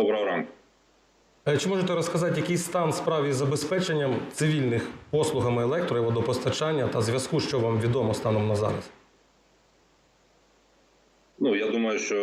Доброго ранку. Е, Чи можете розказати, який стан справ із забезпеченням цивільних послугами електро і водопостачання та зв'язку, що вам відомо станом на зараз? Ну я думаю, що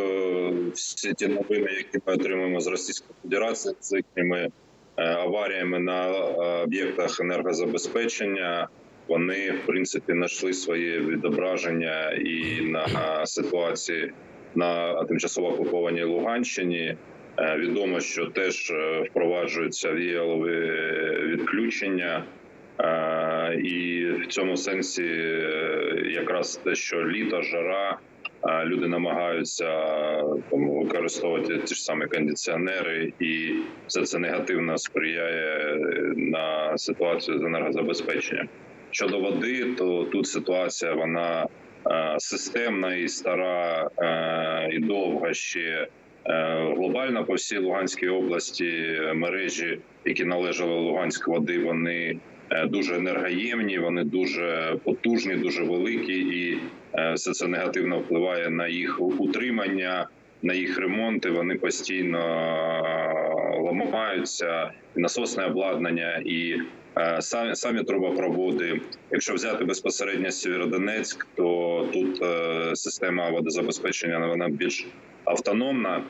всі ті новини, які ми отримуємо з Російської Федерації, з їхніми е, аваріями на е, об'єктах енергозабезпечення, вони в принципі знайшли своє відображення і на ситуації на тимчасово окупованій Луганщині. Е, Відомо, що теж е, впроваджуються віялові відключення. Е, І в цьому сенсі якраз те, що літо, жара, люди намагаються використовувати ті ж самі кондиціонери, і все це негативно сприяє на ситуацію з енергозабезпеченням. Щодо води, то тут ситуація вона системна і стара, і довга ще. Е, Глобально по всій Луганській області мережі, які належали Луганськ води, вони е, дуже енергоємні, вони дуже потужні, дуже великі, і е, все це негативно впливає на їх утримання, на їх ремонти. Вони постійно ламаються, насосне обладнання і самі, самі трубопроводи. Якщо взяти безпосередньо Сєвєродонецьк, то тут система водозабезпечення вона більш автономна.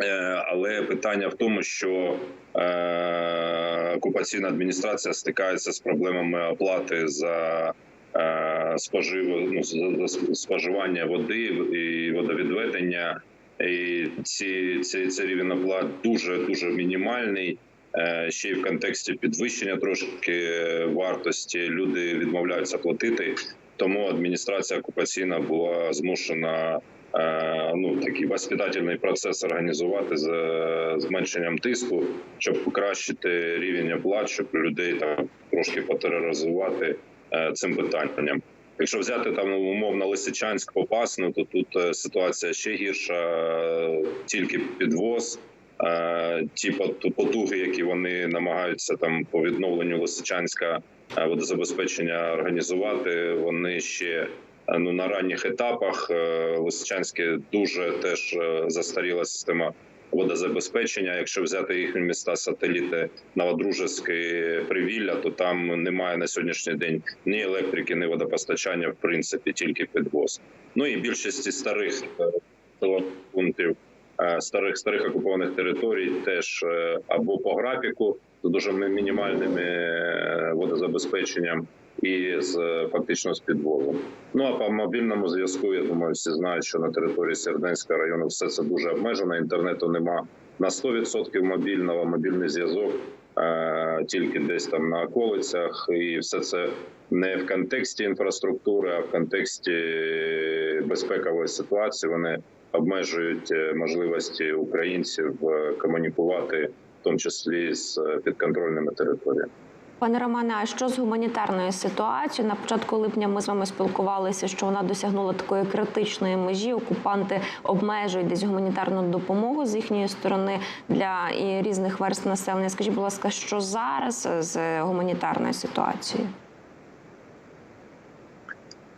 Е, Але питання в тому, що е, окупаційна адміністрація стикається з проблемами оплати за е, спожив, ну, споживання води і водовідведення. І ці, ці, цей рівень оплат дуже дуже мінімальний. Ще й в контексті підвищення трошки вартості люди відмовляються платити. Тому адміністрація окупаційна була змушена ну такий воспитательний процес організувати з е, зменшенням тиску, щоб покращити рівень оплат, щоб людей там трошки потероризувати е, цим питанням. Якщо взяти там умовно Лисичанськ, Попасну, то тут е, ситуація ще гірша, е, тільки підвоз. Е, Ті потуги, які вони намагаються там по відновленню Лисичанська е, водозабезпечення організувати, вони ще е, ну на ранніх етапах. Е, Лисичанське дуже теж е, застаріла система водозабезпечення. Якщо взяти їхні міста сателіти Новодружецьке, Привілля, то там немає на сьогоднішній день ні електрики, ні водопостачання, в принципі, тільки підвоз. Ну і більшості старих е, пунктів е, старих старих окупованих територій теж е, або по графіку з дуже мінімальним е, водозабезпеченням. І з фактично з підвозом. Ну а по мобільному зв'язку, я думаю, всі знають, що на території Серденського району все це дуже обмежено. Інтернету нема на 100% мобільного, мобільний зв'язок е, тільки десь там на околицях, і все це не в контексті інфраструктури, а в контексті безпекової ситуації. Вони обмежують е, можливості українців е, комунікувати, в тому числі з підконтрольними територіями. Пане Романе, а що з гуманітарною ситуацією? На початку липня ми з вами спілкувалися, що вона досягнула такої критичної межі. Окупанти обмежують десь гуманітарну допомогу з їхньої сторони для і різних верств населення. Скажіть, будь ласка, що зараз з гуманітарною ситуацією?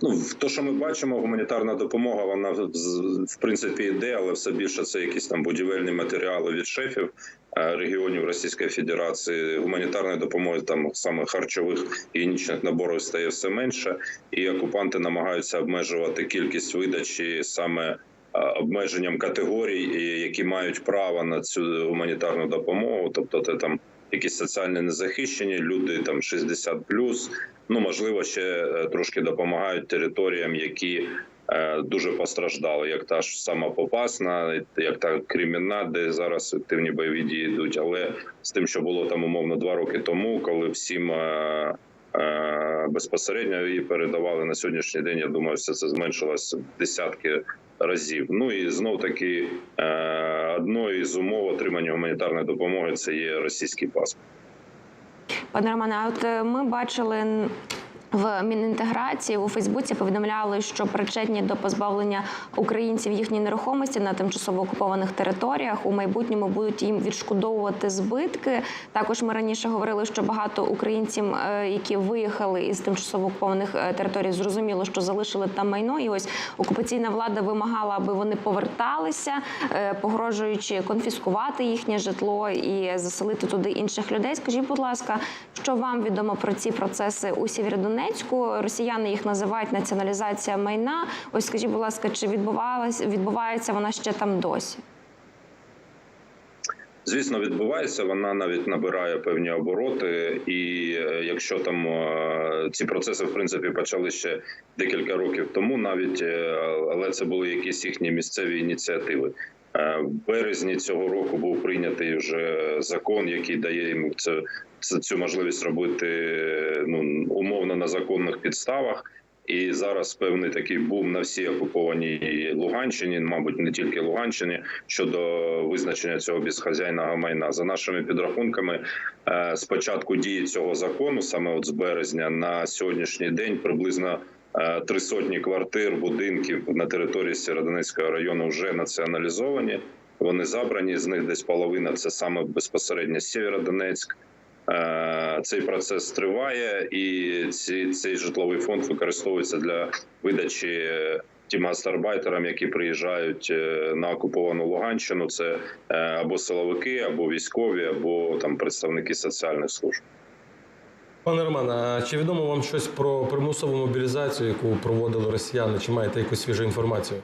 Ну, то, що ми бачимо, гуманітарна допомога, вона в- принципі йде, але все більше це якісь там будівельні матеріали від шефів регіонів Російської Федерації. Гуманітарної допомоги там саме харчових і гігієнічних наборів стає все менше, і окупанти намагаються обмежувати кількість видачі саме. Обмеженням категорій, які мають право на цю гуманітарну допомогу, тобто це там якісь соціально незахищені люди, там 60+, Ну можливо, ще е, трошки допомагають територіям, які дуже постраждали, як та ж сама Попасна, як та Кремінна, де зараз активні бойові дії йдуть. Але з тим, що було там умовно два роки тому, коли всім е, е, безпосередньо її передавали на сьогоднішній день. Я думаю, все це зменшилось в десятки разів. Ну і знов таки е, одною з умов отримання гуманітарної допомоги це є російський паспорт. Пане Романе, от е, ми бачили В Мінінтеграції у Фейсбуці повідомляли, що причетні до позбавлення українців їхньої нерухомості на тимчасово окупованих територіях у майбутньому будуть їм відшкодовувати збитки. Також ми раніше говорили, що багато українців, е, які виїхали із тимчасово окупованих е, територій, зрозуміло, що залишили там майно. І ось окупаційна влада вимагала, аби вони поверталися, е, погрожуючи конфіскувати їхнє житло і заселити туди інших людей. Скажіть, будь ласка, що вам відомо про ці процеси у Сєвєродонецьку? Росіяни їх називають націоналізація майна. Ось скажіть, будь ласка, чи відбувалась відбувається вона ще там досі? Звісно, відбувається. Вона навіть набирає певні обороти, і е, якщо там е, ці процеси в принципі почали ще декілька років тому, навіть е, але це були якісь їхні місцеві ініціативи. В березні цього року був прийнятий вже закон, який дає йому це, цю можливість робити ну умовно на законних підставах. І зараз певний такий бум на всій окупованій Луганщині, мабуть, не тільки Луганщині, щодо визначення цього безхазяйного майна. За нашими підрахунками, е, з початку дії цього закону, саме от з березня на сьогоднішній день, приблизно е, три сотні квартир, будинків на території Сєродонецького району вже націоналізовані. Вони забрані. З них десь половина це саме безпосередньо Сєвєродонецьк. Е, Цей процес триває, і ці, цей житловий фонд використовується для видачі е, тим гастарбайтерам, які приїжджають е, на окуповану Луганщину. Це або силовики, або військові, або там представники соціальних служб. Пане Романе, чи відомо вам щось про примусову мобілізацію, яку проводили росіяни? Чи маєте якусь свіжу інформацію?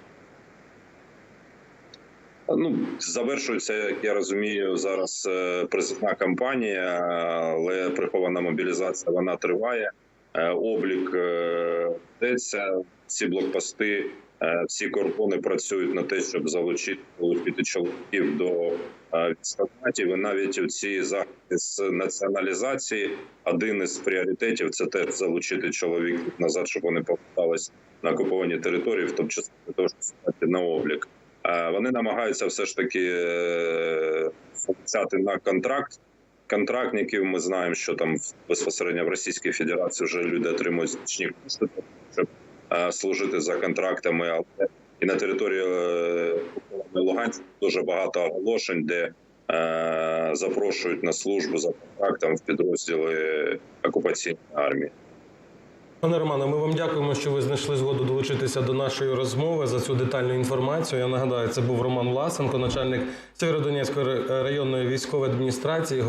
Ну завершується, як я розумію, зараз е, призовна кампанія, але прихована мобілізація вона триває. Е, Облік е, ведеться. Ці блокпости, е, всі кордони працюють на те, щоб залучити залучити чоловіків до е, військкоматів. І навіть у ці заходи з націоналізації один із пріоритетів це теж залучити чоловіків назад, щоб вони повертались на окуповані території, в тому числі для того, щоб стати на облік. Вони намагаються все ж таки е, на контракт. Контрактників ми знаємо, що там безпосередньо в Російській Федерації вже люди отримують значні кошти, щоб е, служити за контрактами. Але і на території е, Луганська дуже багато оголошень, де запрошують на службу за контрактом в підрозділи окупаційної армії. Пане Романе, ми вам дякуємо, що ви знайшли згоду долучитися до нашої розмови за цю детальну інформацію. Я нагадаю, це був Роман Власенко, начальник Сєвєродонецької районної військової адміністрації.